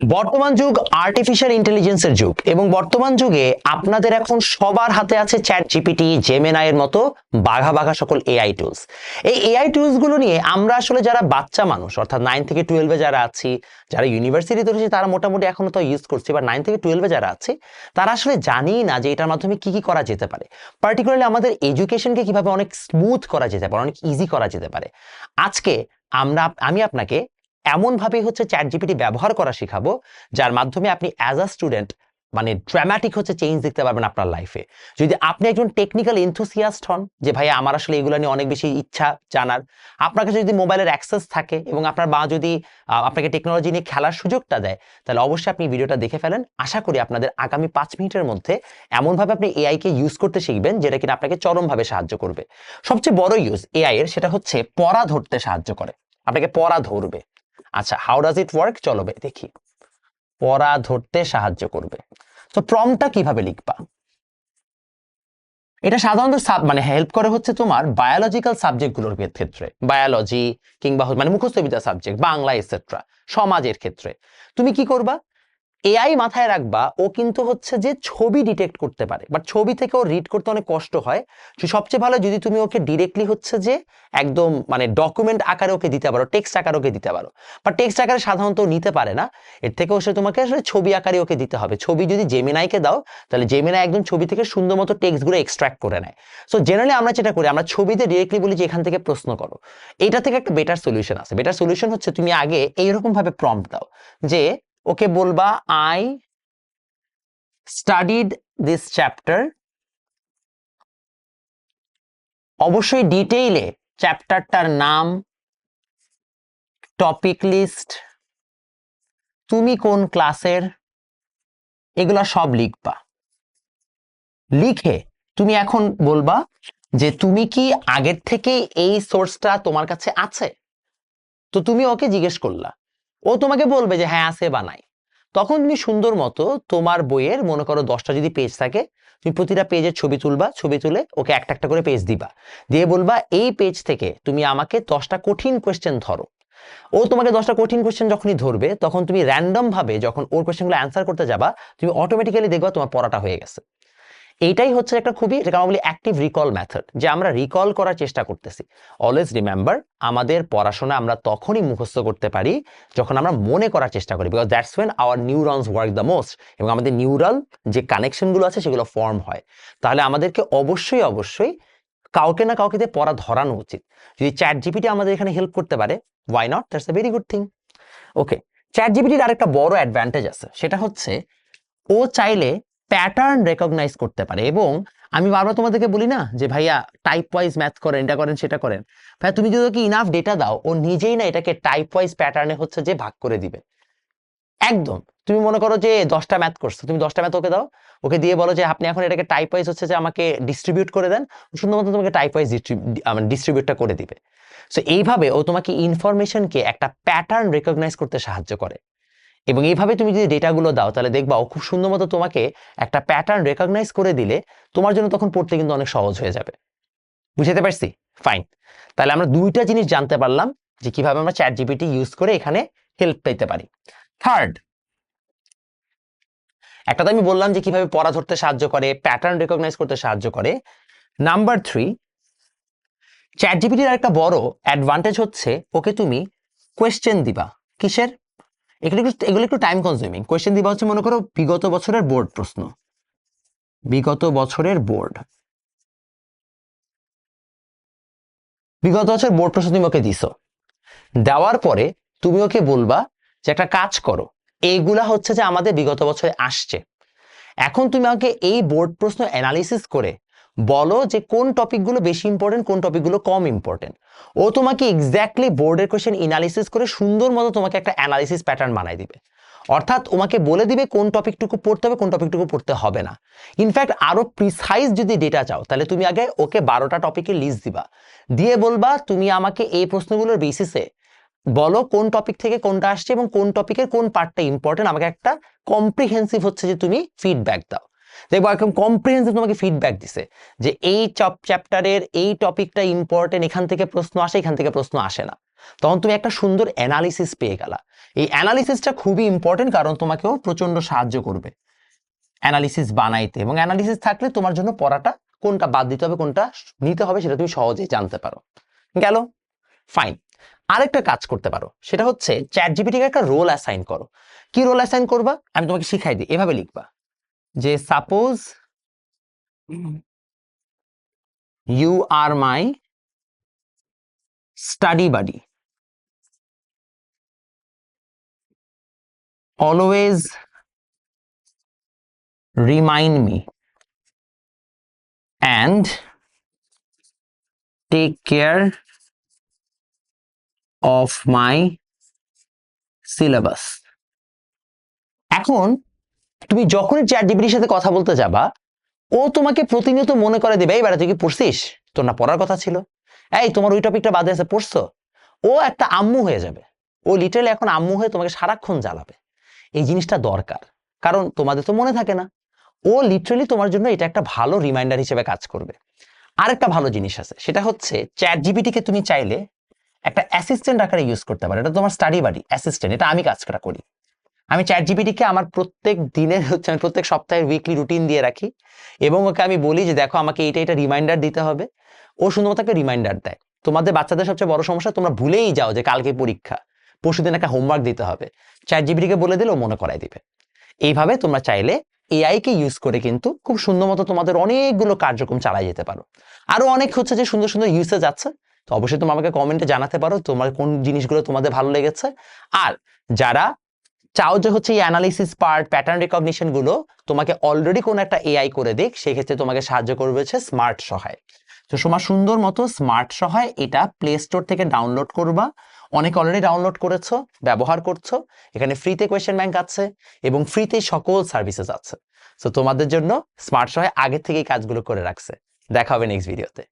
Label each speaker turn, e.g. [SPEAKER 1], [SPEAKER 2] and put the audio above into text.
[SPEAKER 1] বর্তমান যুগ আর্টিফিশিয়াল ইন্টেলিজেন্সের যুগ এবং বর্তমান যুগে আপনাদের এখন সবার হাতে আছে চ্যাট জিপিটি জেমেনাই এর মতো বাঘা বাঘা সকল এআই টুলস এই এআই টুলসগুলো নিয়ে আমরা আসলে যারা বাচ্চা মানুষ, অর্থাৎ নাইন থেকে টুয়েলভে যারা আছি, যারা ইউনিভার্সিটিতে রয়েছে, তারা মোটামুটি এখনও তো ইউজ করছি বা নাইন থেকে টুয়েলভে যারা আছে, তারা আসলে জানি না যে এটার মাধ্যমে কি কি করা যেতে পারে। পার্টিকুলারলি আমাদের এডুকেশনকে কীভাবে অনেক স্মুথ করা যেতে পারে, অনেক ইজি করা যেতে পারে। আজকে আমরা, আমি আপনাকে এমনভাবেই হচ্ছে চ্যাট জিপিটি ব্যবহার করা শেখাবো, যার মাধ্যমে আপনি অ্যাজ আ স্টুডেন্ট মানে ড্রামাটিক হচ্ছে চেঞ্জ দেখতে পারবেন আপনার লাইফে যদি আপনি একজন টেকনিক্যাল এনথুসিয়াস্ট হন, যে ভাই আমার আসলে এগুলো নিয়ে অনেক বেশি ইচ্ছা জানার, আপনার কাছে যদি মোবাইলের অ্যাক্সেস থাকে এবং আপনার মা যদি আপনাকে টেকনোলজি নিয়ে খেলার সুযোগটা দেয়, তাহলে অবশ্যই আপনি ভিডিওটা দেখে ফেলেন। আশা করি আপনাদের আগামী পাঁচ মিনিটের মধ্যে এমনভাবে আপনি এআই কে ইউজ করতে শিখবেন, যেটা কিনা আপনাকে চরমভাবে সাহায্য করবে। সবচেয়ে বড় ইউজ এআই এর সেটা হচ্ছে পড়া ধরতে সাহায্য করে। আপনাকে পড়া ধরবে। আচ্ছা হাউ ডাজ ইট ওয়ার্ক চলো দেখি। পড়া, ধরতে সাহায্য করবে। তো প্রমটা কীভাবে লিখবা? এটা সাধারণত সাব মানে হেল্প করে হচ্ছে তোমার বায়োলজিক্যাল সাবজেক্টগুলোর ক্ষেত্রে। বায়োলজি কিংবা মানে মুখস্থবিদ্যা সাবজেক্ট বাংলা এসেট্রা সমাজের ক্ষেত্রে। তুমি কি করবা? এআই মাথায় রাখবা, ও কিন্তু হচ্ছে যে ছবি ডিটেক্ট করতে পারে। বাট ছবি থেকে ও রিড করতে অনেক কষ্ট হয়। সবচেয়ে ভালো যদি তুমি ওকে ডিরেক্টলি হচ্ছে যে একদম মানে ডকুমেন্ট আকারে ওকে দিতে পারো টেক্সট আকারে ওকে দিতে পারো। বা টেক্সট আকারে সাধারণত নিতে পারে না। এর থেকে সে তোমাকে আসলে ছবি আকারে ওকে দিতে হবে। ছবি যদি জেমিনাইকে দাও, তাহলে জেমিনাই একদম ছবি থেকে সুন্দর মতো টেক্সটগুলো এক্সট্রাক্ট করে নেয়। সো জেনারেলি আমরা যেটা করি, আমরা ছবিতে ডিরেক্টলি বলি যে এখান থেকে প্রশ্ন করো। এইটা থেকে একটা বেটার সলিউশন আছে। বেটার সলিউশন হচ্ছে তুমি আগে এইরকমভাবে প্রম্পট দাও যে ওকে বলবা আই স্টাডিড দিস চ্যাপ্টার অবশ্যই ডিটেইলে চ্যাপ্টারটার নাম টপিক লিস্ট তুমি কোন ক্লাসের এগুলা সব লিখবা। লিখে তুমি এখন বলবা যে তুমি কি আগের থেকে এই সোর্সটা তোমার কাছে আছে? তো তুমি ওকে জিজ্ঞেস করলা। ও তোমাকে বলবে যে হ্যাঁ আছে বা নাই। তখন তুমি সুন্দর মতো তোমার বইয়ের, মনে করো দশটা যদি পেজ থাকে, তুমি প্রতিটা পেজের ছবি তুলবা, ছবি তুলে ওকে একটা একটা করে পেজ দিবা। দিয়ে বলবা, এই পেজ থেকে তুমি আমাকে দশটা কঠিন কোয়েশ্চেন ধরো। ও তোমাকে দশটা কঠিন কোয়েশ্চেন যখনই ধরবে, তখন তুমি র্যান্ডম ভাবে যখন ওর কোয়েশ্চেনগুলো অ্যান্সার করতে যাবা, তুমি অটোমেটিক্যালি দেখবা তোমার পড়াটা হয়ে গেছে। এইটাই হচ্ছে একটা খুবই যেটা আমরা বলি অ্যাক্টিভ রিকল মেথড যে আমরা রিকল করার চেষ্টা করতেছি। অলওয়েজ রিমেম্বার আমাদের পড়াশোনা আমরা তখনই মুখস্থ করতে পারি যখন আমরা মনে করার চেষ্টা করি because that's when our neurons work the most এবং আমাদের নিউরাল যে কানেকশনগুলো আছে সেগুলো ফর্ম হয়। তাহলে আমাদেরকে অবশ্যই অবশ্যই কাউকে না কাউকে দিয়ে পড়া ধরানো উচিত। যদি চ্যাট জিপিটি আমাদের এখানে হেল্প করতে পারে why not that's a very good thing okay chat জিপিটির আরেকটা বড় অ্যাডভান্টেজ আছে, সেটা হচ্ছে ও চাইলে প্যাটার্ন রেকগনাইজ করতে পারে। এবং আমি বারবার তোমাদেরকে বলি না যে, ভাইয়া টাইপ ওয়াইজ ম্যাথ করেন, এটা করেন, সেটা করেন। ভাইয়া, তুমি যদি ইনাফ ডেটা দাও, ও নিজেই না এটাকে টাইপ ওয়াইজ প্যাটার্নে হচ্ছে যে ভাগ করে দিবে। একদম। তুমি মনে করো যে, দশটা ম্যাথ করছ, তুমি দশটা ম্যাথ ওকে দাও, ওকে দিয়ে বলো যে, আপনি এখন এটাকে টাইপ ওয়াইজ হচ্ছে যে, আমাকে ডিস্ট্রিবিউট করে দেন। সুন্দর মতো তোমাকে টাইপ ওয়াইজ মানে ডিস্ট্রিবিউটটা করে দিবে। সো এইভাবে ও তোমাকে ইনফরমেশনকে একটা প্যাটার্ন রেকগনাইজ করতে সাহায্য করে। এবং এইভাবে তুমি যদি ডেটাগুলো দাও, তাহলে দেখবা ও খুব সুন্দর মতো তোমাকে একটা প্যাটার্ন রেকগনাইজ করে দিলে তোমার জন্য তখন পড়তে কিন্তু অনেক সহজ হয়ে যাবে। বুঝতে পারছি? ফাইন তাহলে আমরা দুইটা জিনিস জানতে পারলাম যে কীভাবে আমরা চ্যাট জিপিটি ইউজ করে এখানে হেল্প পেতে পারি। থার্ড একটা তো আমি বললাম যে কীভাবে পড়া ধরতে সাহায্য করে প্যাটার্ন রেকগনাইজ করতে সাহায্য করে। নাম্বার থ্রি চ্যাট জিপিটির আরেকটা বড় অ্যাডভান্টেজ হচ্ছে ওকে তুমি কোয়েশ্চেন দিবা। কিসের? এগুলো একটু এগুলো একটু টাইম কনজিউমিং কোয়েশ্চেন দিবা হচ্ছে, মনে করো, বিগত বছরের বোর্ড প্রশ্ন। বিগত বছরের বোর্ড বিগত বছর বোর্ড প্রশ্ন তুমি ওকে দিছো। দেওয়ার পরে তুমি ওকে বলবা যে একটা কাজ করো। এইগুলা হচ্ছে যে আমাদের বিগত বছরে আসছে। এখন তুমি আমাকে এই বোর্ড প্রশ্ন অ্যানালিসিস করে বলো যে কোন টপিকগুলো বেশি ইম্পর্টেন্ট কোন টপিকগুলো কম ইম্পর্টেন্ট ও তোমাকে এক্স্যাক্টলি বোর্ডের কোয়েশ্চেন ইনালিসিস করে সুন্দর মতো তোমাকে একটা অ্যানালিসিস প্যাটার্ন বানাই দিবে। অর্থাৎ তোমাকে বলে দিবে কোন টপিকটুকু পড়তে হবে, কোন টপিকটুকু পড়তে হবে না। ইনফ্যাক্ট আরও প্রিসাইজ যদি ডেটা চাও, তাহলে তুমি আগে ওকে বারোটা টপিকের লিস্ট দিবা। দিয়ে বলবা, তুমি আমাকে এই প্রশ্নগুলোর বেসিসে বলো কোন টপিক থেকে কোনটা আসছে এবং কোন টপিকের কোন পার্টটা ইম্পর্টেন্ট আমাকে একটা কম্প্রিহেন্সিভ হচ্ছে যে তুমি ফিডব্যাক দাও। দেখব একদম কম্প্রিহেন্সিভ তোমাকে ফিডব্যাক দিছে যে এই চ্যাপ্টারের এই টপিকটা ইম্পর্টেন্ট এখান থেকে প্রশ্ন আসে, এখান থেকে প্রশ্ন আসে না। তখন তুমি একটা সুন্দর অ্যানালিসিস পেয়ে গেলা। এই অ্যানালিসিসটা খুবই ইম্পর্টেন্ট কারণ তোমাকেও প্রচণ্ড সাহায্য করবে অ্যানালিসিস বানাইতে এবং অ্যানালিসিস থাকলে তোমার জন্য পড়াটা কোনটা বাদ দিতে হবে, কোনটা নিতে হবে সেটা তুমি সহজেই জানতে পারো। গেল? ফাইন আরেকটা কাজ করতে পারো, সেটা হচ্ছে চ্যাট জিপিটিকে একটা রোল অ্যাসাইন করো। কি রোল অ্যাসাইন করবা? আমি তোমাকে শিখাই দিই, এভাবে লিখবা। যে suppose you are my study buddy always remind me and take care of my syllabus এখন তুমি যখনই চ্যাট জিপিটির সাথে কথা বলতে যাবা, ও তোমাকে প্রতিনিয়ত মনে করে দেবে এইবার তুই কি পড়ছিস? তোর না পড়ার কথা ছিল? এই, তোমার ওই টপিকটা বাদে আছে, পড়ছো? ও একটা আম্মু হয়ে যাবে। ও লিটারালি এখন আম্মু হয়ে তোমাকে সারাক্ষণ জ্বালাবে। এই জিনিসটা দরকার। কারণ তোমাদের তো মনে থাকে না। ও লিটারালি তোমার জন্য এটা একটা ভালো রিমাইন্ডার হিসেবে কাজ করবে। আরেকটা ভালো জিনিস আছে, সেটা হচ্ছে চ্যাট জিপিটিকে তুমি চাইলে একটা অ্যাসিস্ট্যান্ট আকারে ইউজ করতে পারো। এটা তোমার স্টাডি বাড়ি অ্যাসিস্ট্যান্ট এটা আমি কাজটা করি। আমি চ্যাট জিপিটিকে আমার প্রত্যেক দিনের হচ্ছে আমি প্রত্যেক সপ্তাহের উইকলি রুটিন দিয়ে রাখি এবং ওকে আমি বলি যে, দেখো, আমাকে এটা এটা রিমাইন্ডার দিতে হবে। ও শুধুমাত্র একটা রিমাইন্ডার দেয়। তোমাদের বাচ্চাদের সবচেয়ে বড় সমস্যা, তোমরা ভুলেই যাও যে, কালকে পরীক্ষা পরশুদিন একটা হোমওয়ার্ক দিতে হবে। চ্যাট জিপিটিকে বলে দিলে ও মনে করাই দিবে। এইভাবে তোমরা চাইলে এআইকে ইউজ করে কিন্তু খুব সুন্দর মতো তোমাদের অনেকগুলো কার্যক্রম চালাই যেতে পারো। আরও অনেক হচ্ছে যে, সুন্দর সুন্দর ইউসেজ আছে। তো অবশ্যই তোমরা আমাকে কমেন্টে জানাতে পারো, তোমার কোন জিনিসগুলো তোমাদের ভালো লেগেছে। আর যারা চাও যে হচ্ছে এই অ্যানালিসিস পার্ট প্যাটার্ন রেকগনিশনগুলো তোমাকে অলরেডি কোন একটা এআই করে দিক, সেক্ষেত্রে তোমাকে সাহায্য করবে হচ্ছে স্মার্ট সহায়। তো তোমার সুন্দর মতো স্মার্ট সহায় এটা প্লে স্টোর থেকে ডাউনলোড করবা। অনেক অলরেডি ডাউনলোড করেছ, ব্যবহার করছ, এখানে ফ্রিতে কোয়েশ্চেন ব্যাংক আছে এবং ফ্রিতে সকল সার্ভিসেস আছে। তো তোমাদের জন্য স্মার্ট সহায় আগে থেকেই কাজগুলো করে রাখছে। দেখা হবে নেক্সট ভিডিওতে